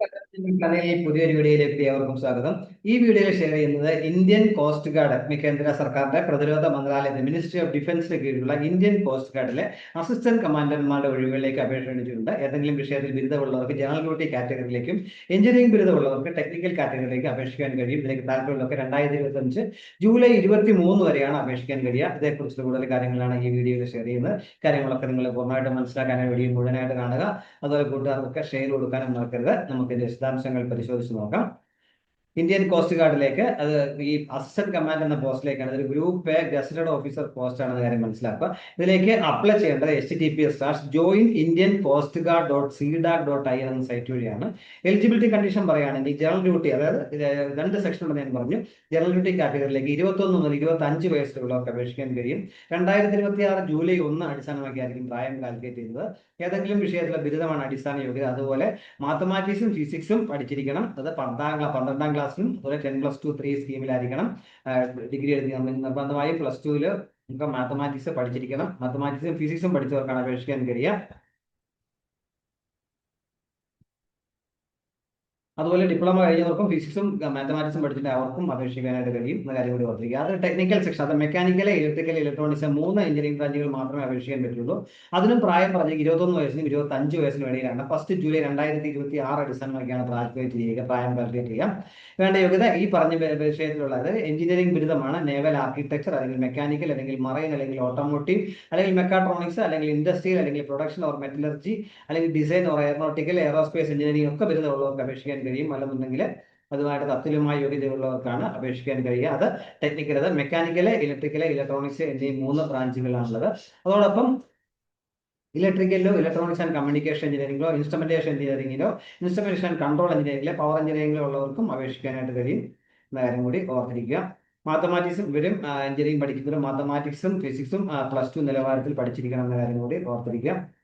പുതിയൊരു വീഡിയോയിലേക്ക് ഏവർക്കും സ്വാഗതം. ഈ വീഡിയോയിൽ ഷെയർ ചെയ്യുന്നത് ഇന്ത്യൻ കോസ്റ്റ് ഗാർഡ് കേന്ദ്ര സർക്കാരിന്റെ പ്രതിരോധ മന്ത്രാലയത്തിന്റെ മിനിസ്ട്രി ഓഫ് ഡിഫൻസിന് കീഴിലുള്ള ഇന്ത്യൻ കോസ്റ്റ് ഗാർഡിലെ അസിസ്റ്റന്റ് കമാൻഡർമാരുടെ ഒഴിവുകളിലേക്ക് അപേക്ഷ ക്ഷണിച്ചിട്ടുണ്ട്. ഏതെങ്കിലും വിഷയത്തിൽ ബിരുദമുള്ളവർക്ക് ജനറൽ ഡ്യൂട്ടി കാറ്റഗറിയിലേക്കും എഞ്ചിനീയറിംഗ് ബിരുദമുള്ളവർക്ക് ടെക്നിക്കൽ കാറ്റഗറിയിലേക്ക് അപേക്ഷിക്കാൻ കഴിയും. ഇതിലേക്ക് താല്പര്യമുള്ളവർക്ക് രണ്ടായിരത്തി ഇരുപത്തി അഞ്ച് ജൂലൈ ഇരുപത്തി മൂന്ന് വരെയാണ് അപേക്ഷിക്കാൻ കഴിയുക. ഇതേക്കുറിച്ച് കൂടുതൽ കാര്യങ്ങളാണ് ഈ വീഡിയോയിൽ ഷെയർ ചെയ്യുന്നത്. കാര്യങ്ങളൊക്കെ നിങ്ങൾ പൂർണമായിട്ട് മനസ്സിലാക്കാനും വീഡിയോ മുഴുവനായിട്ട് കാണുക. അതുപോലെ കൂട്ടുകാർക്കൊക്കെ ഷെയർ കൊടുക്കാനും മറക്കരുത്. നമുക്ക് ഇതിന്റെ വിശദാംശങ്ങൾ പരിശോധിച്ച് നോക്കാം. ഇന്ത്യൻ കോസ്റ്റ് ഗാർഡിലേക്ക് അത് ഈ അസിസ്റ്റന്റ് കമാൻഡ് എന്ന പോസ്റ്റിലേക്കാണ് ഇതൊരു group A gazetted officer post ആണെന്ന കാര്യം മനസ്സിലാക്കുക. ഇതിലേക്ക് അപ്ലൈ ചെയ്യേണ്ടത് H T P S slash join Indian coast guard dot C dac dot I എന്ന സൈറ്റ് വഴിയാണ്. എലിജിബിലിറ്റി കണ്ടീഷൻ പറയുകയാണെങ്കിൽ ജനറൽ ഡ്യൂട്ടി അതായത് രണ്ട് സെക്ഷൻ ഉണ്ടെന്ന് ഞാൻ പറഞ്ഞു. ജനറൽ ഡ്യൂട്ടി കാറ്റഗറിയിലേക്ക് ഇരുപത്തൊന്ന് മുതൽ ഇരുപത്തി അഞ്ച് വയസ്സിലുള്ളവർക്ക് അപേക്ഷിക്കാൻ കഴിയും. രണ്ടായിരത്തി ഇരുപത്തി ആറ് ജൂലൈ ഒന്ന് അടിസ്ഥാനമാക്കിയായിരിക്കും പ്രായം കാൽക്കുലേറ്റ് ചെയ്യുന്നത്. ഏതെങ്കിലും വിഷയത്തിലെ ബിരുദമാണ് അടിസ്ഥാന യോഗ്യത. അതുപോലെ മാത്തമാറ്റിക്സും ഫിസിക്സും പഠിച്ചിരിക്കണം. അത് പന്ത്രണ്ടാം ക്ലാസ് പന്ത്രണ്ടാം ക്ലാസ്സിലും അതുപോലെ ടെൻ പ്ലസ് ടു ത്രീ സ്കീമിലായിരിക്കണം ഡിഗ്രി എഴുതി നിർബന്ധമായും പ്ലസ് ടുവിൽ നമുക്ക് മാത്തമാറ്റിക്സ് പഠിച്ചിരിക്കണം. മാത്തമാറ്റിക്സും ഫിസിക്സും പഠിച്ചവർക്കാണ് അപേക്ഷിക്കാൻ കഴിയുക. അതുപോലെ ഡിപ്ലോമ കഴിഞ്ഞവർക്കും ഫിസിക്സും മാത്തമാറ്റിക്സും പഠിച്ചിട്ട് അവർക്കും അപേക്ഷിക്കാനായിട്ട് കഴിയും എന്ന കാര്യം കൂടി ഓർത്തിരിക്കുക. അത് ടെക്നിക്കൽ സെക്ഷൻ അത് മെക്കാനിക്കൽ ഇലക്ട്രിക്കൽ ഇലക്ട്രോണിക്സ് മൂന്ന് എഞ്ചിനീയറിംഗ് ബ്രാഞ്ചുകൾ മാത്രമേ അപേക്ഷിക്കാൻ പറ്റുള്ളൂ. അതിനും പ്രായം പറഞ്ഞ ഇരുപത്തൊന്ന് വയസ്സിനും ഇരുപത്തഞ്ച് വയസ്സിനും ഇടയിലാണ്. ഫസ്റ്റ് ജൂലൈ രണ്ടായിരത്തി ഇരുപത്തി ആറ് അടിസ്ഥാനമാക്കിയാണ് കാൽക്കുലേറ്റ് ചെയ്യുക പ്രായം കാൽക്കുലേറ്റ് ചെയ്യാം വേണ്ട യോഗ്യത ഈ പറഞ്ഞ വിഷയത്തിലുള്ളത്. എഞ്ചിനീയറിംഗ് ബിരുദമാണ്. നേവൽ ആർക്കിടെക്ചർ അല്ലെങ്കിൽ മെക്കാനിക്കൽ അല്ലെങ്കിൽ മറൈൻ അല്ലെങ്കിൽ ഓട്ടോമോട്ടീവ് അല്ലെങ്കിൽ മെക്കാട്രോണിക്സ് അല്ലെങ്കിൽ ഇൻഡസ്ട്രിയൽ അല്ലെങ്കിൽ പ്രൊഡക്ഷൻ ഓർ മെറ്റലർജി അല്ലെങ്കിൽ design or aeronautical aerospace engineering ഒക്കെ ബിരുദമുള്ളവർക്ക് അപേക്ഷിക്കാൻ കഴിയും. അല്ലെന്നുണ്ടെങ്കിൽ അതുമായിട്ട് തത്തുല്യമായ യോഗ്യതയുള്ളവർക്കാണ് അപേക്ഷിക്കാൻ കഴിയുക. അത് ടെക്നിക്കൽ അത് മെക്കാനിക്കൽ ഇലക്ട്രിക്കൽ ഇലക്ട്രോണിക്സ് എന്നീ മൂന്ന് ബ്രാഞ്ചുകളാണുള്ളത് അതോടൊപ്പം ഇലക്ട്രിക്കലിലോ ഇലക്ട്രോണിക്സ് ആൻഡ് കമ്മ്യൂണിക്കേഷൻ എഞ്ചിനീയറിംഗിലോ ഇൻസ്ട്രുമെന്റേഷൻ എഞ്ചിനീയറിംഗിലോ ഇൻസ്ട്രുമെന്റേഷൻ ആൻഡ് കൺട്രോൾ എഞ്ചിനീയറിംഗിലോ പവർ എഞ്ചിനീയറിംഗിലോ ഉള്ളവർക്കും അപേക്ഷിക്കാനായിട്ട് കഴിയും എന്ന കാര്യം കൂടി ഓർത്തിരിക്കുക. മാത്തമാറ്റിക്സും ഇവരും എഞ്ചിനീയറിംഗ് പഠിക്കുന്നവരും മാത്തമാറ്റിക്സും ഫിസിക്സും പ്ലസ് ടു നിലവാരത്തിൽ പഠിച്ചിരിക്കണം എന്ന കാര്യം കൂടി ഓർത്തിരിക്കുക.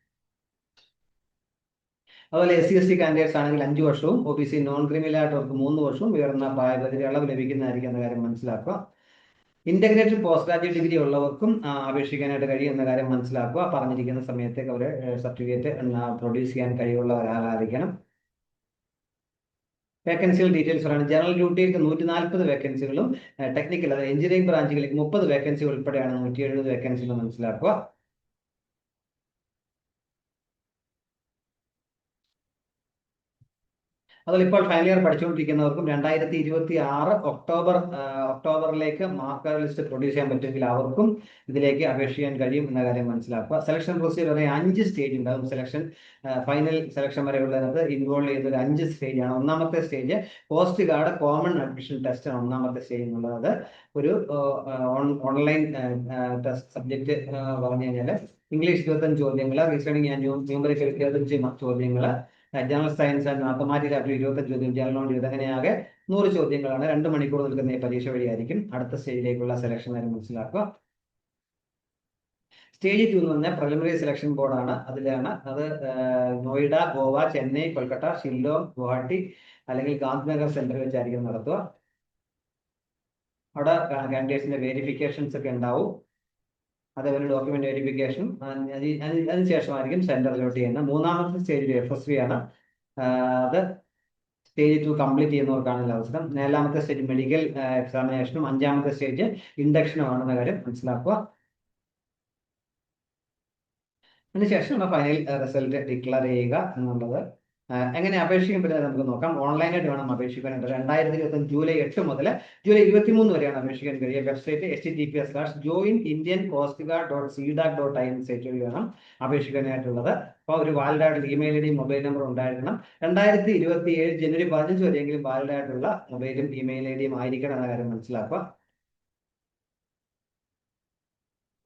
അതുപോലെ S C S T candidates ആണെങ്കിൽ അഞ്ച് വർഷവും O B C non criminal ആയിട്ടവർക്ക് മൂന്ന് വർഷവും ഉയർന്ന പ്രായപരിധി അളവ് ലഭിക്കുന്നതായിരിക്കും എന്ന കാര്യം മനസ്സിലാക്കുക. ഇന്റഗ്രേറ്റഡ് പോസ്റ്റ് ഗ്രാജുവേറ്റ് ഡിഗ്രി ഉള്ളവർക്കും അപേക്ഷിക്കാനായിട്ട് കഴിയും എന്ന കാര്യം മനസ്സിലാക്കുക. പറഞ്ഞിരിക്കുന്ന സമയത്തേക്ക് അവർ സർട്ടിഫിക്കറ്റ് പ്രൊഡ്യൂസ് ചെയ്യാൻ കഴിവുള്ള ഒരാളായിരിക്കണം. വേക്കൻസികൾ ഡീറ്റെയിൽസ് പറയുന്നത് ജനറൽ ഡ്യൂട്ടിക്ക് നൂറ്റി നാൽപ്പത് വേക്കൻസികളും ടെക്നിക്കൽ അതായത് എഞ്ചിനീയറിംഗ് ബ്രാഞ്ചുകളിൽ മുപ്പത് വേക്കൻസി ഉൾപ്പെടെയാണ് നൂറ്റി എഴുപത് വേക്കൻസികൾ മനസ്സിലാക്കുക. അതുപോലെ ഇപ്പോൾ ഫൈനൽ ഇയർ പഠിച്ചുകൊണ്ടിരിക്കുന്നവർക്കും രണ്ടായിരത്തി ഇരുപത്തി ആറ് ഒക്ടോബർ ഒക്ടോബറിലേക്ക് മാർക്ക് ലിസ്റ്റ് പ്രൊഡ്യൂസ് ചെയ്യാൻ പറ്റുമെങ്കിൽ അവർക്കും ഇതിലേക്ക് അപേക്ഷിക്കാൻ കഴിയും എന്ന കാര്യം മനസ്സിലാക്കുക. സെലക്ഷൻ പ്രൊസീജിയർ വരെ അഞ്ച് സ്റ്റേജ് ഉണ്ടാകും സെലക്ഷൻ ഫൈനൽ സെലക്ഷൻ വരെ ഉള്ളത് ഇൻവോൾവ് ചെയ്ത ഒരു അഞ്ച് സ്റ്റേജ് ആണ്. ഒന്നാമത്തെ stage post guard common admission test ആണ് ഒന്നാമത്തെ സ്റ്റേജ് എന്നുള്ളത്. ഒരു ഓൺലൈൻ ടെസ്റ്റ് സബ്ജക്ട് പറഞ്ഞു കഴിഞ്ഞാൽ ഇംഗ്ലീഷ് ഇരുപത്തഞ്ച് ചോദ്യങ്ങൾ റീസണിങ് ആൻഡ് ന്യൂമറിക്കൽ ഇരുപത്തഞ്ച് ചോദ്യങ്ങൾ ജനറൽ സയൻസ് ആൻഡ് മാത്തമാറ്റിക്സ് ആയിട്ട് ഇരുപത്തഞ്ച് ചോദ്യം ജനറൽ നോളജ് ഇതങ്ങനെയാകെ നൂറ് ചോദ്യങ്ങളാണ്. രണ്ട് മണിക്കൂർ നിൽക്കുന്ന ഈ പരീക്ഷ വഴിയായിരിക്കും അടുത്ത സ്റ്റേജിലേക്കുള്ള സെലക്ഷൻ നേരം മനസ്സിലാക്കുക. സ്റ്റേജ് ടു എന്ന് പറഞ്ഞാൽ പ്രിലിമിനറി സെലക്ഷൻ ബോർഡാണ് അതിലാണ് അത് നോയിഡ ഗോവ ചെന്നൈ കൊൽക്കത്ത ഷില്ലോങ് ഗുവാഹട്ടി അല്ലെങ്കിൽ ഗാന്ധിനഗർ സെന്ററിൽ വെച്ചായിരിക്കും നടത്തുക. അവിടെ കാൻഡിഡേറ്റ്സിന്റെ വെരിഫിക്കേഷൻസ് ഒക്കെ ഉണ്ടാവും. അതേപോലെ ഡോക്യുമെന്റ് വെരിഫിക്കേഷൻ അതിനുശേഷമായിരിക്കും സെന്ററിലോട്ട് ചെയ്യുന്നത് മൂന്നാമത്തെ സ്റ്റേജിൽ എഫ് എസ് വി ആണ് അത് സ്റ്റേജ് ടു കംപ്ലീറ്റ് ചെയ്യുന്നവർക്കാണല്ലോ അവസരം. നാലാമത്തെ സ്റ്റേജ് മെഡിക്കൽ എക്സാമിനേഷനും അഞ്ചാമത്തെ സ്റ്റേജ് ഇൻഡക്ഷനും ആണെന്ന കാര്യം മനസ്സിലാക്കുക. അതിനുശേഷം ഫൈനൽ റിസൾട്ട് ഡിക്ലെയർ ചെയ്യുക എന്നുള്ളത്. എങ്ങനെ അപേക്ഷിക്കാൻ പറ്റുന്നത് നമുക്ക് നോക്കാം. ഓൺലൈനായിട്ട് വേണം അപേക്ഷിക്കാനായിട്ട് രണ്ടായിരത്തി ഇരുപത്തി ജൂലൈ എട്ട് മുതൽ ജൂലൈ ഇരുപത്തി മൂന്ന് വരെയാണ് അപേക്ഷിക്കാൻ കഴിയുക. Website H T P S slash join Indian coast guard dot C dac dot I N site വഴി വേണം അപേക്ഷിക്കാനായിട്ടുള്ളത് അപ്പോൾ ഒരു വാലിഡ് ആയിട്ടുള്ള email I D mobile number ഉണ്ടായിരിക്കണം. രണ്ടായിരത്തി ഇരുപത്തി ഏഴ് ജനുവരി പതിനഞ്ച് വരെയെങ്കിലും വാലിഡ് ആയിട്ടുള്ള മൊബൈലും ഇമെയിൽ ഐ ഡിയും ആയിരിക്കണം എന്ന കാര്യം മനസ്സിലാക്കുക.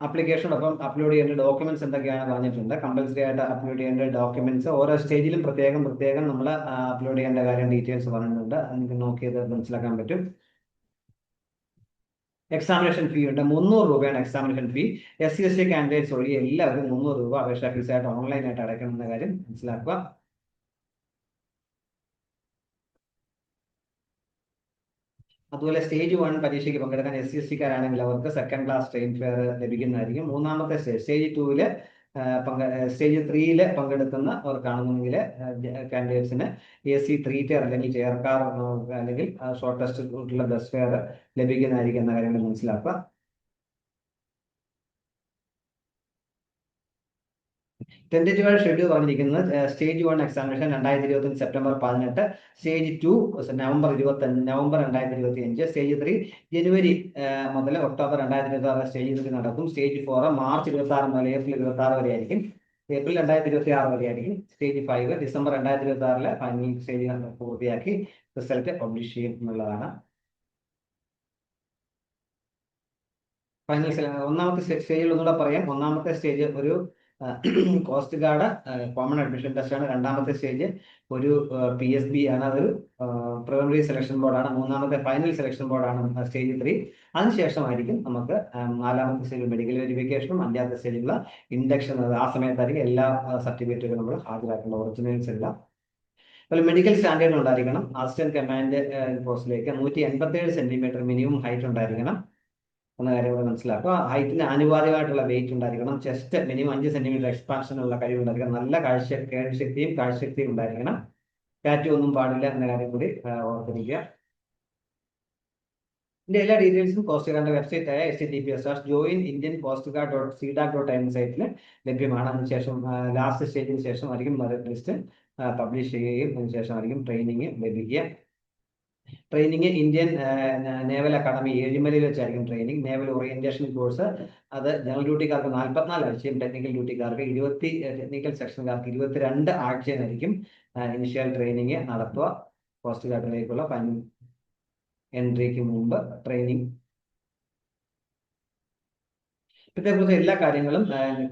ആപ്ലിക്കേഷനോടൊപ്പം അപ്ലോഡ് ചെയ്യേണ്ട ഡോക്യുമെന്റ്സ് എന്തൊക്കെയാണ് പറഞ്ഞിട്ടുണ്ട്. കമ്പൽസറി ആയിട്ട് അപ്ലോഡ് ചെയ്യേണ്ട ഡോക്യുമെന്റ്സ് ഓരോ സ്റ്റേജിലും പ്രത്യേകം പ്രത്യേകം നമ്മൾ അപ്ലോഡ് ചെയ്യേണ്ട കാര്യം ഡീറ്റെയിൽസ് പറഞ്ഞിട്ടുണ്ട്. നിങ്ങൾക്ക് നോക്കിയത് മനസ്സിലാക്കാൻ പറ്റും. എക്സാമിനേഷൻ ഫീ ഉണ്ട്. മുന്നൂറ് രൂപയാണ് examination fee S C S T candidates ഒഴികെ എല്ലാവരും മുന്നൂറ് രൂപ അപേക്ഷാ ഫീസായിട്ട് ഓൺലൈനായിട്ട് അടയ്ക്കണം എന്ന കാര്യം മനസ്സിലാക്കുക. അതുപോലെ സ്റ്റേജ് വൺ പരീക്ഷയ്ക്ക് പങ്കെടുക്കാൻ എസ് സി എസ് സിക്കാരാണെങ്കിൽ അവർക്ക് സെക്കൻഡ് ക്ലാസ് ട്രെയിൻ ഫെയർ ലഭിക്കുന്നതായിരിക്കും. മൂന്നാമത്തെ സ്റ്റേജ് സ്റ്റേജ് ടൂവിൽ സ്റ്റേജ് ത്രീയിൽ പങ്കെടുക്കുന്ന അവർക്കാണെന്നുണ്ടെങ്കിൽ കാൻഡിഡേറ്റ്സിന് എ സി ത്രീ ടയർ അല്ലെങ്കിൽ ചെയർ കാർ അല്ലെങ്കിൽ ഷോർട്ടസ്റ്റ് റൂട്ടിലുള്ള ബസ് ഫെയർ ലഭിക്കുന്നതായിരിക്കും എന്ന കാര്യങ്ങൾ മനസ്സിലാക്കുക. ടെന്റേറ്റീവായ ഷെഡ്യൂൾ പറഞ്ഞിരിക്കുന്നത് സ്റ്റേജ് വൺ എക്സാമിനേഷൻ രണ്ടായിരത്തി ഇരുപത്തി സെപ്റ്റംബർ പതിനെട്ട് സ്റ്റേജ് ടു നവംബർ ഇരുപത്തഞ്ച് നവംബർ രണ്ടായിരത്തി ഇരുപത്തി അഞ്ച് സ്റ്റേജ് ത്രീ ജനുവരി മുതൽ ഒക്ടോബർ രണ്ടായിരത്തി ഇരുപത്തി ആറ് സ്റ്റേജ് ത്രീ നടക്കും. സ്റ്റേജ് ഫോർ മാർച്ച് ഇരുപത്തി ആറ് മുതൽ ഏപ്രിൽ ഇരുപത്തി ആറ് വരെ ആയിരിക്കും ഏപ്രിൽ രണ്ടായിരത്തി ഇരുപത്തി ആറ് വരെ ആയിരിക്കും സ്റ്റേജ് ഫൈവ് ഡിസംബർ രണ്ടായിരത്തി ഇരുപത്തി ആറിലെ ഫൈനൽ സ്റ്റേജ് പൂർത്തിയാക്കി റിസൾട്ട് പബ്ലിഷ് ചെയ്യും എന്നുള്ളതാണ് ഫൈനൽ ഒന്നാമത്തെ സ്റ്റേജിൽ ഒന്നുകൂടെ പറയാം. ഒന്നാമത്തെ സ്റ്റേജ് ഒരു coast guard common admission test ആണ് രണ്ടാമത്തെ സ്റ്റേജ്. ഒരു പി എസ് ബി ആണ് അതൊരു പ്രിലിമിനറി സെലക്ഷൻ ബോർഡാണ്. മൂന്നാമത്തെ ഫൈനൽ സെലക്ഷൻ ബോർഡാണ് സ്റ്റേജ് ത്രീ. അതിനുശേഷമായിരിക്കും നമുക്ക് നാലാമത്തെ സ്റ്റേജിൽ മെഡിക്കൽ വെരിഫിക്കേഷനും അഞ്ചാമത്തെ സ്റ്റേജിലുള്ള ഇൻഡക്ഷൻ ആ സമയത്തായിരിക്കും എല്ലാ സർട്ടിഫിക്കറ്റുകളും നമ്മൾ ഹാജരാക്കേണ്ട. ഒറിജിനൽസ് എല്ലാം. അതുപോലെ മെഡിക്കൽ സ്റ്റാൻഡേർഡ് ഉണ്ടായിരിക്കണം. അസിസ്റ്റന്റ് കമാൻഡ് പോസ്റ്റിലേക്ക് നൂറ്റി എൺപത്തി ഏഴ് സെന്റിമീറ്റർ മിനിമം ഹൈറ്റ് ഉണ്ടായിരിക്കണം. എന്ന കാര്യം കൂടെ മനസ്സിലാക്കുക. ഹൈറ്റിന് ആനുപാതികമായിട്ടുള്ള വെയിറ്റ് ഉണ്ടായിരിക്കണം. ചെസ്റ്റ് മിനിമം അഞ്ച് സെന്റിമീറ്റർ എക്സ്പാൻഷനുള്ള കഴിവ് ഉണ്ടായിരിക്കണം. നല്ല കാഴ്ച കേൾവിശക്തിയും കാഴ്ചശക്തിയും ഉണ്ടായിരിക്കണം. കാറ്റ് ഒന്നും പാടില്ല എന്ന കാര്യം കൂടി ഓർത്തിരിക്കുക. ഇതിന്റെ എല്ലാ ഡീറ്റെയിൽസും പോസ്റ്റ് ഗാർഡിന്റെ വെബ്സൈറ്റ് ആയ S T P S R join Indian coast guard dot C dac dot N സൈറ്റിൽ ലഭ്യമാണ്. അതിനുശേഷം ലാസ്റ്റ് സ്റ്റേജിന് ശേഷം ആയിരിക്കും മെറിറ്റ് ലിസ്റ്റ് പബ്ലിഷ് ചെയ്യുകയും അതിനുശേഷമായിരിക്കും ട്രെയിനിങ് ലഭിക്കുക. ട്രെയിനിങ് ഇന്ത്യൻ നേവൽ അക്കാദമി ഏഴിമലയിൽ വെച്ചായിരിക്കും ട്രെയിനിങ് നേവൽ ഓറിയന്റേഷൻ കോഴ്സ് അത് ജനറൽ ഡ്യൂട്ടിക്കാർക്ക് നാൽപ്പത്തിനാല് ആഴ്ചയും ടെക്നിക്കൽ ഡ്യൂട്ടിക്കാർക്ക് ഇരുപത്തി ടെക്നിക്കൽ സെക്ഷൻകാർക്ക് ഇരുപത്തിരണ്ട് ആഴ്ചയായിരിക്കും ഇനിഷ്യൽ ട്രെയിനിങ് നടത്തുക. കോസ്റ്റ് ഗാർഡിലേക്കുള്ള എൻട്രിക്ക് മുമ്പ് ട്രെയിനിങ് ഇതേക്കുറിച്ച് എല്ലാ കാര്യങ്ങളും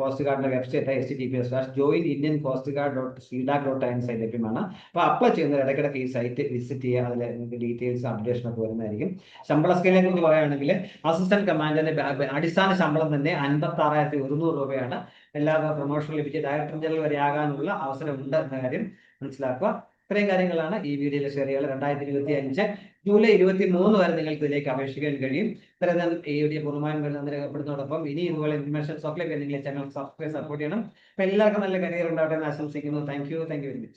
coast ഗാർഡിന്റെ website S T P S join Indian coast guard dot C dac dot in site ലഭ്യമാണ് അപ്പോൾ അപ്ലൈ ചെയ്യുന്ന ഇടയ്ക്കിടയ്ക്ക് ഈ സൈറ്റ് വിസിറ്റ് ചെയ്യുക അതിൽ നിങ്ങൾക്ക് ഡീറ്റെയിൽസ് അപ്ഡേഷൻ ഒക്കെ വരുന്നതായിരിക്കും. ശമ്പള സ്കെയിലിനെ കുറിച്ച് പറയുകയാണെങ്കിൽ അസിസ്റ്റന്റ് കമാൻഡറിന്റെ അടിസ്ഥാന ശമ്പളം തന്നെ അൻപത്തി ആറായിരത്തി ഒരുന്നൂറ് രൂപയാണ്. എല്ലാ പ്രൊമോഷൻ ലഭിച്ച് ഡയറക്ടർ ജനറൽ വരെ ആകാനുള്ള അവസരമുണ്ട് എന്ന കാര്യം മനസ്സിലാക്കുക. ഇത്രയും കാര്യങ്ങളാണ് ഈ വീഡിയോയിൽ ഷെയർ ചെയ്യാൻ രണ്ടായിരത്തി ഇരുപത്തി അഞ്ച് ജൂലൈ ഇരുപത്തി മൂന്ന് വരെ നിങ്ങൾക്ക് ഇതിലേക്ക് അപേക്ഷിക്കാൻ കഴിയും. ഇത്രയും ഈ വീഡിയോ പൂർണമായും വരുന്നത് രേഖപ്പെടുന്നതോടൊപ്പം ഇനി ഇതുപോലെ ഇൻഫർമേഷൻ ഒക്കെ നിങ്ങളെ ചാനൽ സബ്സ്ക്രൈബ് സപ്പോർട്ട് ചെയ്യണം. അപ്പൊ എല്ലാവർക്കും നല്ല കരിയർ ഉണ്ടാവട്ടെ എന്ന് ആശംസിക്കുന്നു. Thank you thank you very much